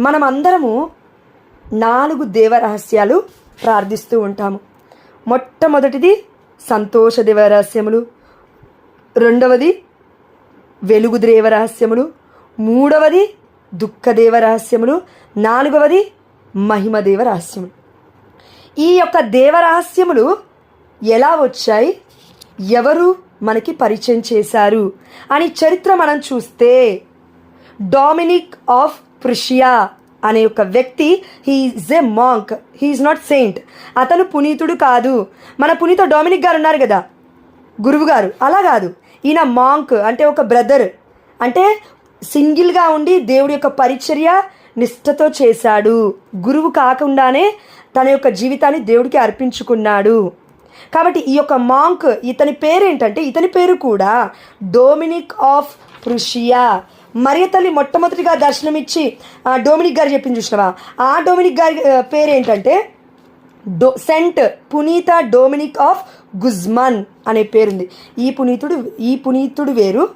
మనం అందరము నాలుగు దేవరహస్యాలు ప్రార్థిస్తూ ఉంటాము. మొట్టమొదటిది సంతోష దేవరహస్యములు. రెండవది వెలుగు దేవరహస్యములు. మూడవది దుఃఖదేవ రహస్యములు నాలుగవది మహిమదేవ రహస్యములు ఈ యొక్క దేవరహస్యములు ఎలా వచ్చాయి? ఎవరు మనకి పరిచయం చేశారు? అని చరిత్ర మనం చూస్తే డామినిక్ ఆఫ్ ప్రుషియా అనే ఒక వ్యక్తి he's a monk he's not saint అతను పునీతుడు కాదు. మన పునీత డొమినిక్ గారు ఉన్నారు కదా గురువు గారు. అలా కాదు. ఈయన మాంక్ అంటే ఒక బ్రదర్ అంటే సింగిల్గా ఉండి దేవుడి యొక్క పరిచర్య నిష్ఠతో చేశాడు. గురువు కాకుండానే తన యొక్క జీవితాన్ని దేవుడికి అర్పించుకున్నాడు. కాబట్టి ఈ యొక్క మాంక్ ఇతని పేరేంటంటే ఇతని పేరు కూడా డోమినిక్ ఆఫ్ ప్రుషియా మరియ తల్లి మొట్టమొదటిగా దర్శనమిచ్చి ఆ డొమినిక్ గారు చెప్పింది చూసినవా? ఆ డొమినిక్ గారి పేరేంటంటే డో సెంట్ పునీత డొమినిక్ ఆఫ్ గుజ్మన్ అనే పేరుంది. ఈ పునీతుడు ఈ పునీతుడు వేరు.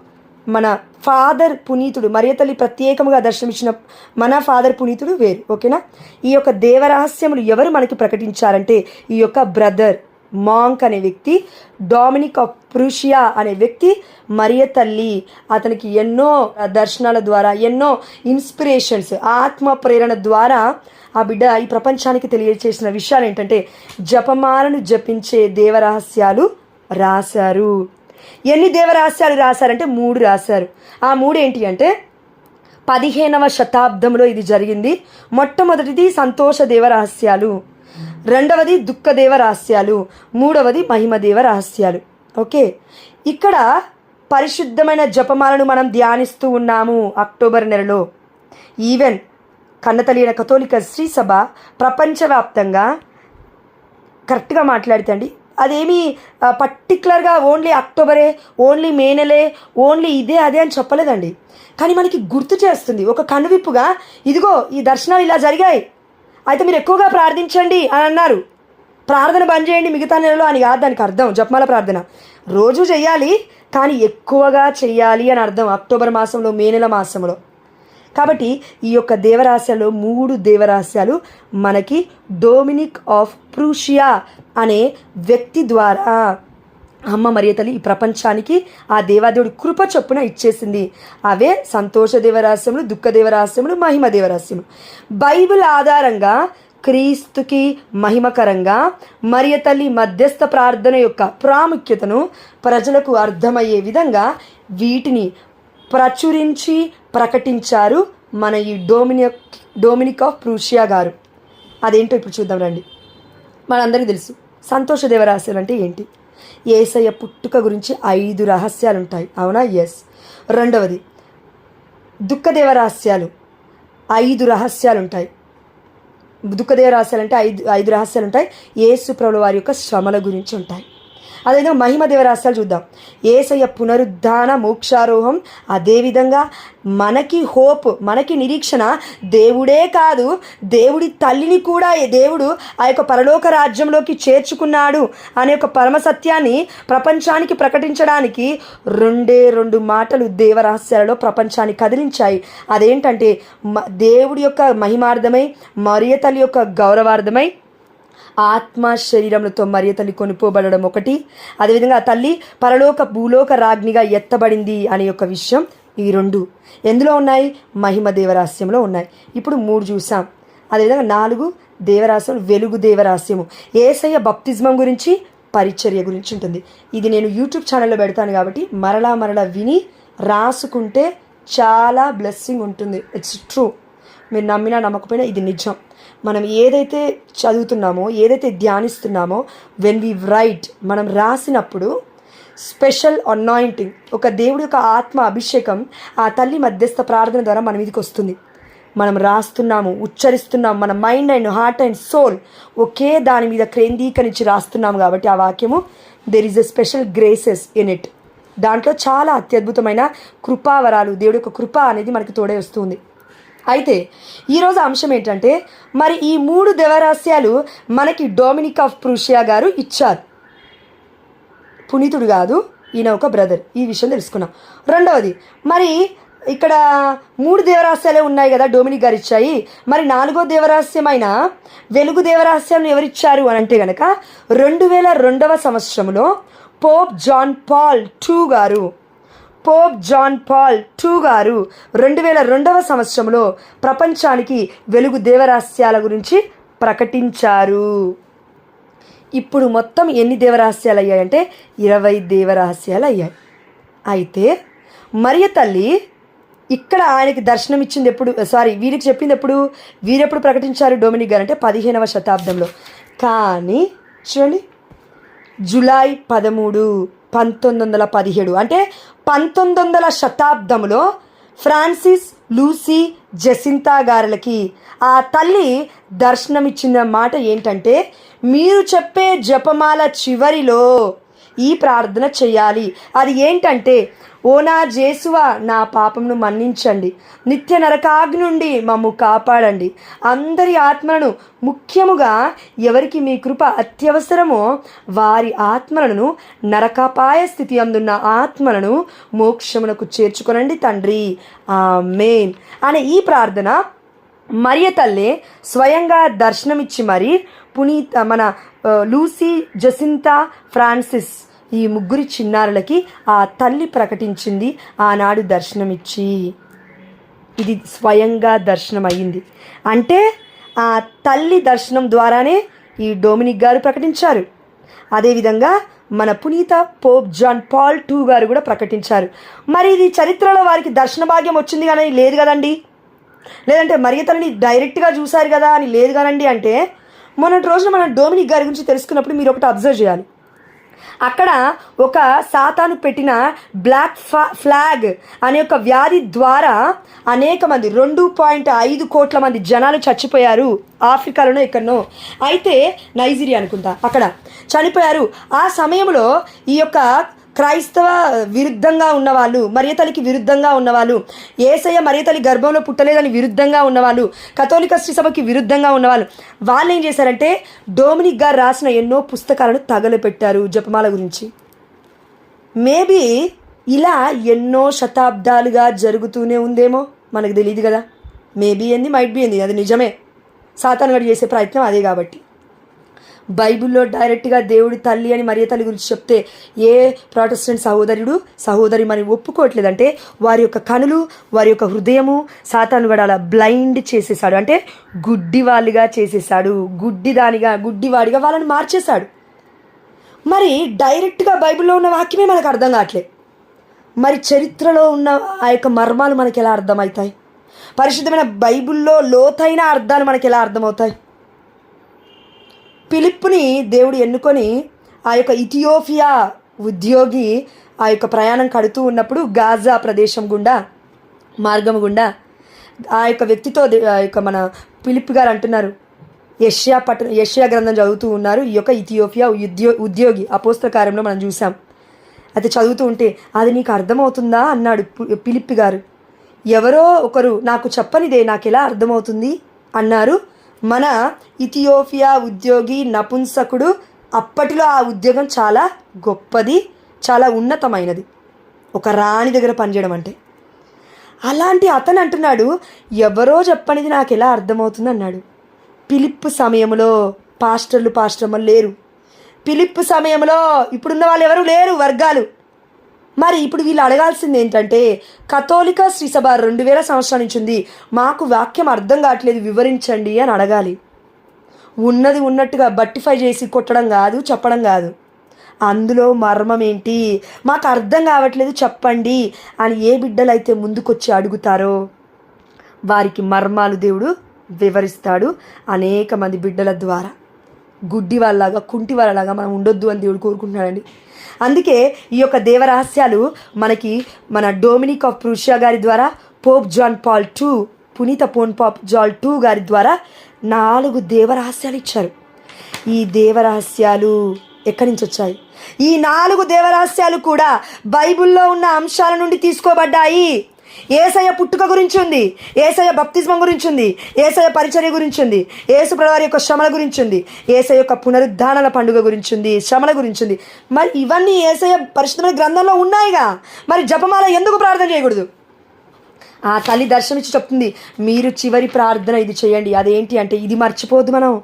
మన ఫాదర్ పునీతుడు మరియతల్లి ప్రత్యేకముగా దర్శనమిచ్చిన మన ఫాదర్ పునీతుడు వేరు. ఓకేనా? ఈ యొక్క దేవరహస్యములు ఎవరు మనకి ప్రకటించారంటే ఈ యొక్క బ్రదర్ మాంక్ అనే వ్యక్తి డామినిక్ ఆఫ్ ప్రూషియా అనే వ్యక్తి మరియ తల్లి అతనికి ఎన్నో దర్శనాల ద్వారా ఎన్నో ఇన్స్పిరేషన్స్ ఆత్మ ప్రేరణ ద్వారా ఆ బిడ్డ ఈ ప్రపంచానికి తెలియజేసిన విషయాలు ఏంటంటే జపమాలను జపించే దేవరహస్యాలు రాశారు. ఎన్ని దేవరహస్యాలు రాశారంటే మూడు రాశారు. ఆ మూడు ఏంటి అంటే పదిహేనవ శతాబ్దంలో ఇది జరిగింది. మొట్టమొదటిది సంతోష దేవరహస్యాలు. రెండవది దుఃఖదేవ రహస్యాలు మూడవది మహిమదేవ రహస్యాలు. ఓకే? ఇక్కడ పరిశుద్ధమైన జపమాలను మనం ధ్యానిస్తూ ఉన్నాము అక్టోబర్ నెలలో. ఈవెన్ కన్నతలియన కథోలిక శ్రీ సభ ప్రపంచవ్యాప్తంగా కరెక్ట్గా మాట్లాడితే అండి అదేమి పర్టికులర్గా ఓన్లీ అక్టోబరే ఓన్లీ మే నెలే ఓన్లీ ఇదే అదే అని చెప్పలేదండి. కానీ మనకి గుర్తు చేస్తుంది ఒక కనువిప్పుగా ఇదిగో ఈ దర్శనాలు ఇలా జరిగాయి. అయితే మీరు ఎక్కువగా ప్రార్థించండి అని అన్నారు. ప్రార్థన బంద్ చేయండి మిగతా నెలలో అని కాదు దానికి అర్థం. జపమాల ప్రార్థన. రోజు చెయ్యాలి కానీ ఎక్కువగా చెయ్యాలి అని అర్థం అక్టోబర్ మాసంలో మే నెల మాసంలో. కాబట్టి ఈ యొక్క దేవరహస్యాలు మూడు దేవరాశ్యాలు మనకి డొమినిక్ ఆఫ్ ప్రూషియా అనే వ్యక్తి ద్వారా అమ్మ మరియతలి ఈ ప్రపంచానికి ఆ దేవాదేవుడి కృప చొప్పున ఇచ్చేసింది. అవే సంతోష దేవరాస్యములు దుఃఖ దేవరాస్యములు మహిమ దేవరాస్యములు బైబిల్ ఆధారంగా క్రీస్తుకి మహిమకరంగా మరియతల్లి మధ్యస్థ ప్రార్థన యొక్క ప్రాముఖ్యతను ప్రజలకు అర్థమయ్యే విధంగా వీటిని ప్రచురించి ప్రకటించారు మన ఈ డోమినిక్ డొమినిక్ ఆఫ్ ప్రూషియా గారు. అదేంటో ఇప్పుడు చూద్దాం రండి. మనందరికీ తెలుసు. సంతోష దేవరహస్యాలు అంటే ఏంటి? ఏసయ్య పుట్టుక గురించి ఐదు రహస్యాలు ఉంటాయి అవునా? ఎస్ రెండవది దుఃఖదేవ రహస్యాలు ఐదు రహస్యాలు ఉంటాయి దుఃఖదేవ రహస్యాలు అంటే ఐదు ఐదు రహస్యాలు ఉంటాయి యేసు ప్రభుల వారి యొక్క శ్రమల గురించి ఉంటాయి. అదేవిధంగా మహిమ దేవరాశాలు చూద్దాం. ఏసయ్య పునరుద్ధాన మోక్షారోహం. అదేవిధంగా మనకి హోప్ మనకి నిరీక్షణ దేవుడే కాదు. దేవుడి తల్లిని కూడా దేవుడు ఆ యొక్క పరలోక రాజ్యంలోకి చేర్చుకున్నాడు అనే ఒక పరమ సత్యాన్ని ప్రపంచానికి ప్రకటించడానికి రెండే రెండు మాటలు దేవరహస్యాలలో ప్రపంచాన్ని కదిలించాయి. అదేంటంటే మ- దేవుడి యొక్క మహిమార్థమై మరియ తల్లి యొక్క గౌరవార్థమై ఆత్మ శరీరములతో మరియ తల్లి కొనుక్కోబడడం ఒకటి. అదేవిధంగా ఆ తల్లి పరలోక భూలోక రాజ్ఞిగా ఎత్తబడింది అనే యొక్క విషయం ఈ రెండు. ఎందులో ఉన్నాయి? మహిమ దేవరాస్యంలో ఉన్నాయి. ఇప్పుడు మూడు చూసాం అదేవిధంగా నాలుగు దేవరాస్యం వెలుగు దేవరాస్యము ఏసయ్య బప్తిజమం గురించి పరిచర్య గురించి ఉంటుంది. ఇది నేను యూట్యూబ్ ఛానల్లో పెడతాను కాబట్టి మరలా మరలా విని రాసుకుంటే చాలా బ్లెస్సింగ్ ఉంటుంది. ఇట్స్ ట్రూ మీరు నమ్మినా నమ్మకపోయినా ఇది నిజం. మనం ఏదైతే చదువుతున్నామో ఏదైతే ధ్యానిస్తున్నామో వెన్ వి రైట్ మనం రాసినప్పుడు స్పెషల్ అనాయింటింగ్ ఒక దేవుడి యొక్క ఆత్మ అభిషేకం ఆ తల్లి మధ్యస్థ ప్రార్థన ద్వారా మన మీదకి వస్తుంది. మనం రాస్తున్నాము ఉచ్చరిస్తున్నాము మన mind and heart and soul ఒకే దాని మీద కేంద్రీకరించి రాస్తున్నాము కాబట్టి ఆ వాక్యము there is a special graces in it దాంట్లో చాలా అత్యద్భుతమైన కృపావరాలు దేవుడి యొక్క కృప అనేది మనకి తోడే వస్తుంది. అయితే ఈరోజు అంశం ఏంటంటే మరి ఈ మూడు దేవరహస్యాలు మనకి డొమినిక్ ఆఫ్ ప్రూషియా గారు ఇచ్చారు. పునీతుడు కాదు ఈయన ఒక బ్రదర్ ఈ విషయం తెలుసుకున్నాం రెండవది మరి ఇక్కడ మూడు దేవరహస్యాలే ఉన్నాయి కదా డొమినిక్ గారు ఇచ్చాయి. మరి నాలుగో దేవరహస్యమైన వెలుగు దేవరహస్యాలను ఎవరిచ్చారు అని అంటే కనుక రెండు వేల రెండవ సంవత్సరంలో పోప్ జాన్ పాల్ టూ గారు పోప్ జాన్ పాల్ టూ గారు రెండు వేల రెండవ సంవత్సరంలో ప్రపంచానికి వెలుగు దేవరహస్యాల గురించి ప్రకటించారు. ఇప్పుడు మొత్తం ఎన్ని దేవరహస్యాలు అయ్యాయంటే ఇరవై దేవరహస్యాలు అయ్యాయి. అయితే మరియ తల్లి ఇక్కడ ఆయనకి దర్శనం ఇచ్చింది ఎప్పుడు సారీ వీరికి చెప్పింది ఎప్పుడు? వీరెప్పుడు ప్రకటించారు డొమినిక్ గారు అంటే పదిహేనవ శతాబ్దంలో. కానీ చూడండి జులై పదమూడు పంతొమ్మిది వందల పదిహేడు. అంటే పంతొమ్మిది వందల శతాబ్దంలో ఫ్రాన్సిస్ లూసీ జసింతా గారులకి ఆ తల్లి దర్శనమిచ్చిన మాట ఏంటంటే మీరు చెప్పే జపమాల చివరిలో ఈ ప్రార్థన చేయాలి. అది ఏంటంటే ఓ నా జేసువా నా పాపమును మన్నించండి. నిత్య నరకాగ్ని నుండి మమ్ము కాపాడండి. అందరి ఆత్మలను ముఖ్యముగా ఎవరికి మీ కృప అత్యవసరమో వారి ఆత్మలను నరకాపాయ స్థితి అందున్న ఆత్మలను మోక్షమునకు చేర్చుకొనండి తండ్రి. ఆ మెయిన్ అనే ఈ ప్రార్థన మరియ తల్లి స్వయంగా దర్శనమిచ్చి మరి పునీత్ మన లూసీ జసింతా ఫ్రాన్సిస్ ఈ ముగ్గురి చిన్నారులకి ఆ తల్లి ప్రకటించింది. ఆనాడు దర్శనమిచ్చి ఇది స్వయంగా దర్శనం అయ్యింది అంటే ఆ తల్లి దర్శనం ద్వారానే ఈ డొమినిక్ గారు ప్రకటించారు. అదేవిధంగా మన పునీత పోప్ జాన్ పాల్ టూ గారు కూడా ప్రకటించారు. మరి ఇది చరిత్రలో వారికి దర్శన భాగ్యం వచ్చింది కానీ లేదు కదండి. లేదంటే మరియతల్ని డైరెక్ట్గా చూశారు కదా అని లేదు కానండి అంటే మొన్నటి రోజున మనం డొమినిక్ గారి గురించి తెలుసుకున్నప్పుడు మీరు ఒకటి అబ్జర్వ్ చేయాలి. అక్కడ ఒక సాతాను పెట్టిన బ్లాక్ ఫా ఫ్లాగ్ అనే ఒక వ్యాధి ద్వారా అనేక మంది రెండు పాయింట్ ఐదు కోట్ల మంది జనాలు చచ్చిపోయారు ఆఫ్రికాలోనో ఎక్కడనో. అయితే నైజీరియా అనుకుంటా అక్కడ చనిపోయారు. ఆ సమయంలో ఈ యొక్క క్రైస్తవ విరుద్ధంగా ఉన్నవాళ్ళు మరియతలికి విరుద్ధంగా ఉన్నవాళ్ళు ఏసయ్య మరియతలి గర్భంలో పుట్టలేదని విరుద్ధంగా ఉన్నవాళ్ళు కథోలిక శ్రీసభకి విరుద్ధంగా ఉన్నవాళ్ళు వాళ్ళు ఏం చేశారంటే డోమినిక్ గారు రాసిన ఎన్నో పుస్తకాలను తగలపెట్టారు జపమాల గురించి. మేబీ ఇలా ఎన్నో శతాబ్దాలుగా జరుగుతూనే ఉందేమో మనకు తెలియదు కదా. మేబీ ఏంది మైట్ బి ఏంది అది నిజమే. సాతానుగడు చేసే ప్రయత్నం అదే కాబట్టి. బైబిల్లో డైరెక్ట్గా దేవుడి తల్లి అని మరియ తల్లి గురించి చెప్తే ఏ ప్రాటెస్టెంట్ సహోదరుడు సహోదరి మరి ఒప్పుకోవట్లేదంటే వారి యొక్క కనులు వారి యొక్క హృదయము సాతానుగడ అలా బ్లైండ్ చేసేసాడు. అంటే గుడ్డి వాళ్ళుగా చేసేసాడు. గుడ్డి దానిగా గుడ్డివాడిగా వాళ్ళని మార్చేశాడు. మరి డైరెక్ట్గా బైబిల్లో ఉన్న వాక్యమే మనకు అర్థం కావట్లేదు. మరి చరిత్రలో ఉన్న ఆ యొక్క మర్మాలు మనకి ఎలా అర్థమవుతాయి? పరిశుద్ధమైన బైబిల్లో లోతైన అర్థాలు మనకి ఎలా అర్థమవుతాయి? పిలిప్పుని దేవుడు ఎన్నుకొని ఆ యొక్క ఇథియోపియా ఉద్యోగి ఆ యొక్క ప్రయాణం కడుతూ ఉన్నప్పుడు గాజా ప్రదేశం గుండా మార్గం గుండా ఆ యొక్క వ్యక్తితో దే- ఆ యొక్క మన పిలిప్ గారు అంటున్నారు. యష్యా పట్టణ యష్యా గ్రంథం చదువుతూ ఉన్నారు. ఈ యొక్క ఇథియోపియా ఉద్యో ఉద్యోగి అపోస్తకార్యంలో మనం చూసాం. అయితే చదువుతూ ఉంటే అది నీకు అర్థమవుతుందా? అన్నాడు పిలిప్ గారు. ఎవరో ఒకరు నాకు చెప్పనిదే నాకు ఎలా అర్థమవుతుంది? అన్నారు. మన ఇథియోపియా ఉద్యోగి నపుంసకుడు అప్పటిలో ఆ ఉద్యోగం చాలా గొప్పది చాలా ఉన్నతమైనది. ఒక రాణి దగ్గర పనిచేయడం అంటే. అలాంటి అతను అంటున్నాడు ఎవరో చెప్పనిది నాకు ఎలా అర్థమవుతుంది అన్నాడు. పిలిప్పు సమయంలో పాస్టర్లు పాస్టర్మలు లేరు. పిలిప్పు సమయంలో ఇప్పుడున్న వాళ్ళు ఎవరు లేరు వర్గాలు. మరి ఇప్పుడు వీళ్ళు అడగాల్సింది ఏంటంటే కథోలిక శ్రీ సభ రెండు వేల సంవత్సరాల నుంచి ఉంది. మాకు వాక్యం అర్థం కావట్లేదు వివరించండి అని అడగాలి. ఉన్నది ఉన్నట్టుగా బట్టిఫై చేసి కొట్టడం కాదు చెప్పడం కాదు. అందులో మర్మం ఏంటి? మాకు అర్థం కావట్లేదు చెప్పండి అని ఏ బిడ్డలైతే ముందుకొచ్చి అడుగుతారో వారికి మర్మాలు దేవుడు వివరిస్తాడు అనేక మంది బిడ్డల ద్వారా. గుడ్డి వాళ్ళలాగా కుంటి వాళ్ళలాగా మనం ఉండొద్దు అని దేవుడు కోరుకుంటున్నాడండి. అందుకే ఈ యొక్క దేవరహస్యాలు మనకి మన డొమినిక్ ఆఫ్ ప్రూషియా గారి ద్వారా పోప్ జాన్ పాల్ టూ పునీత పోన్ పాప్ జాల్ టూ గారి ద్వారా నాలుగు దేవరహస్యాలు ఇచ్చారు. ఈ దేవరహస్యాలు ఎక్కడి నుంచి వచ్చాయి? ఈ నాలుగు దేవరహస్యాలు కూడా బైబిల్లో ఉన్న అంశాల నుండి తీసుకోబడ్డాయి. ఏసయ్య పుట్టుక గురించి ఉంది. ఏసయ్య బప్తిజం గురించి ఉంది. ఏసయ పరిచర్య గురించి ఉంది. ఏసు ప్రవారి యొక్క శ్రమల గురించి ఉంది. ఏసయ యొక్క పునరుద్ధానాల పండుగ గురించి ఉంది. శ్రమల గురించి ఉంది. మరి ఇవన్నీ ఏసయ్య పరిశుద్ధమైన గ్రంథంలో ఉన్నాయిగా. మరి జపమాల ఎందుకు ప్రార్థన చేయకూడదు? ఆ తల్లి దర్శనమిచ్చి చెప్తుంది. మీరు చివరి ప్రార్థన ఇది చేయండి. అదేంటి అంటే ఇది మర్చిపోద్దు మనం.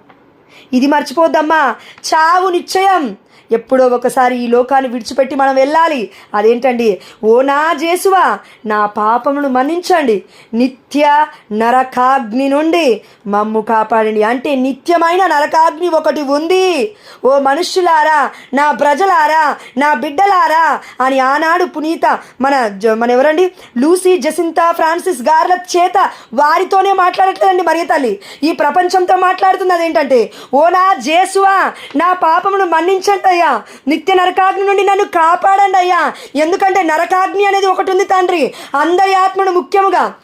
ఇది మర్చిపోద్దమ్మా. చావు నిశ్చయం. ఎప్పుడో ఒకసారి ఈ లోకాన్ని విడిచిపెట్టి మనం వెళ్ళాలి. అదేంటండి? ఓ నా జేసువా నా పాపమును మన్నించండి. నిత్య నరకాగ్ని నుండి మమ్ము కాపాడండి. అంటే నిత్యమైన నరకాగ్ని ఒకటి ఉంది. ఓ మనుష్యులారా నా ప్రజలారా నా బిడ్డలారా అని ఆనాడు పునీత మన జ- మన ఎవరండి? లూసీ జసింతా ఫ్రాన్సిస్ గార్ల చేత వారితోనే మాట్లాడట్లేదండి మరియ తల్లి. ఈ ప్రపంచంతో మాట్లాడుతుంది అదేంటంటే ఓ నా జేసువా నా పాపమును మన్నించండి అయ్యా నిత్య నరకాగ్ని నుండి నన్ను కాపాడండి అయ్యా. ఎందుకంటే నరకాగ్ని అనేది ఒకటి ఉంది తండ్రి. అందరి ఆత్మను ముఖ్యముగా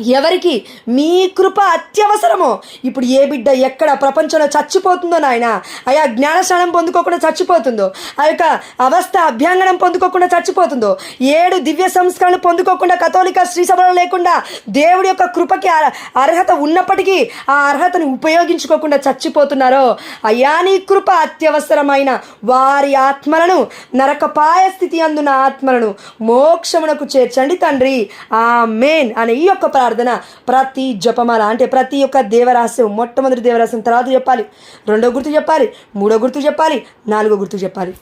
ఎవరికి? మీ కృప అత్యవసరమో. ఇప్పుడు ఏ బిడ్డ ఎక్కడ ప్రపంచంలో చచ్చిపోతుందో నాయన ఆయా జ్ఞానస్నానం పొందుకోకుండా చచ్చిపోతుందో ఆ యొక్క అవస్థ అభ్యంగనం పొందుకోకుండా చచ్చిపోతుందో ఏడు దివ్య సంస్కరణ పొందుకోకుండా కథోలిక శ్రీసభలో లేకుండా దేవుడి యొక్క కృపకి అర్హత ఉన్నప్పటికీ ఆ అర్హతను ఉపయోగించుకోకుండా చచ్చిపోతున్నారో అయ్యా నీ కృప అత్యవసరమైన వారి ఆత్మలను నరకపాయ స్థితి అందున ఆత్మలను మోక్షమునకు చేర్చండి తండ్రి. ఆ మేన్ అనే ఈ యొక్క ప్రార్థన ప్రతి జపమాల అంటే ప్రతి ఒక్క దేవరహస్యం మొట్టమొదటి దేవరహస్యం తర్వాత చెప్పాలి రెండో గుర్తు చెప్పాలి మూడో గుర్తు చెప్పాలి నాలుగో గుర్తు చెప్పాలి.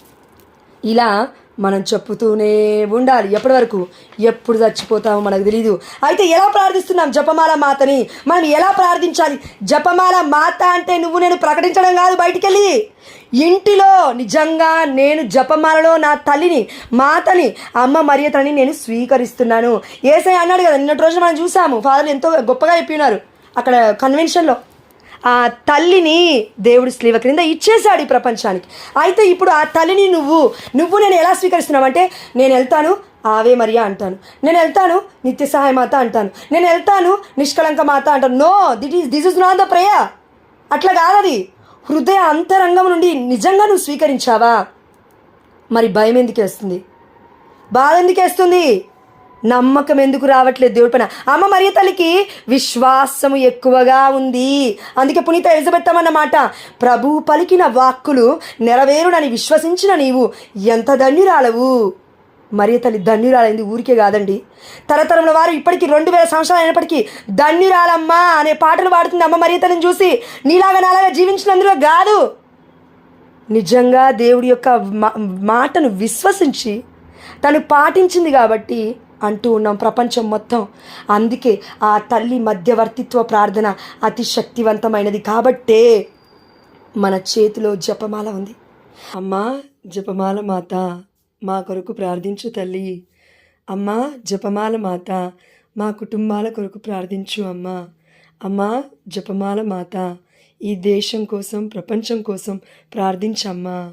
ఇలా మనం చెప్పుతూనే ఉండాలి. ఎప్పటి వరకు ఎప్పుడు చచ్చిపోతామో మనకు తెలియదు అయితే ఎలా ప్రార్థిస్తున్నాం జపమాల మాతని? మనం ఎలా ప్రార్థించాలి? జపమాల మాత అంటే నువ్వు నేను ప్రకటించడం కాదు బయటికెళ్ళి. ఇంటిలో నిజంగా నేను జపమాలలో నా తల్లిని మాతని అమ్మ మరియతని నేను స్వీకరిస్తున్నాను. ఏసై అన్నాడు కదా నిన్నటి రోజు మనం చూసాము. ఫాదర్లు ఎంతో గొప్పగా చెప్పినారు. అక్కడ కన్వెన్షన్లో ఆ తల్లిని దేవుడి స్లీవ క్రింద ఇచ్చేశాడు ఈ ప్రపంచానికి. అయితే ఇప్పుడు ఆ తల్లిని నువ్వు నువ్వు నేను ఎలా స్వీకరిస్తున్నావు అంటే నేను వెళ్తాను ఆవే మరియా అంటాను. నేను వెళ్తాను నిత్య సహాయ మాత అంటాను. నేను వెళ్తాను నిష్కళంక మాత అంటాను. No that is this is not the prayer. అట్లా కాదది హృదయ అంతరంగం నుండి నిజంగా నువ్వు స్వీకరించావా? మరి భయం ఎందుకు వేస్తుంది? బాధ ఎందుకు వేస్తుంది? నమ్మకం ఎందుకు రావట్లేదు దేవుడి పైన? అమ్మ మరియ తల్లికి విశ్వాసము ఎక్కువగా ఉంది. అందుకే పునీత ఎలిజబెత్ అన్నమాట ప్రభు పలికిన వాక్కులు నెరవేరునని విశ్వసించిన నీవు ఎంత ధన్యురాలవు. మరియ తల్లి ధన్యురాలైంది ఊరికే కాదండి. తరతరంలో వారు ఇప్పటికీ రెండు వేల సంవత్సరాలు అయినప్పటికీ ధన్యురాలమ్మా అనే పాటలు పాడుతుంది అమ్మ మరియ తల్లిని చూసి నీలాగా నాలాగా జీవించినందులో కాదు. నిజంగా దేవుడి యొక్క మా- మాటను విశ్వసించి తను పాటించింది కాబట్టి అంటూ ఉన్నాం ప్రపంచం మొత్తం. అందుకే ఆ తల్లి మధ్యవర్తిత్వ ప్రార్థన అతి శక్తివంతమైనది. కాబట్టే మన చేతిలో జపమాల ఉంది. అమ్మా జపమాల మాత మా కొరకు ప్రార్థించు తల్లి. అమ్మా జపమాల మాత మా కుటుంబాల కొరకు ప్రార్థించు అమ్మా. అమ్మా జపమాల మాత ఈ దేశం కోసం ప్రపంచం కోసం ప్రార్థించమ్మా.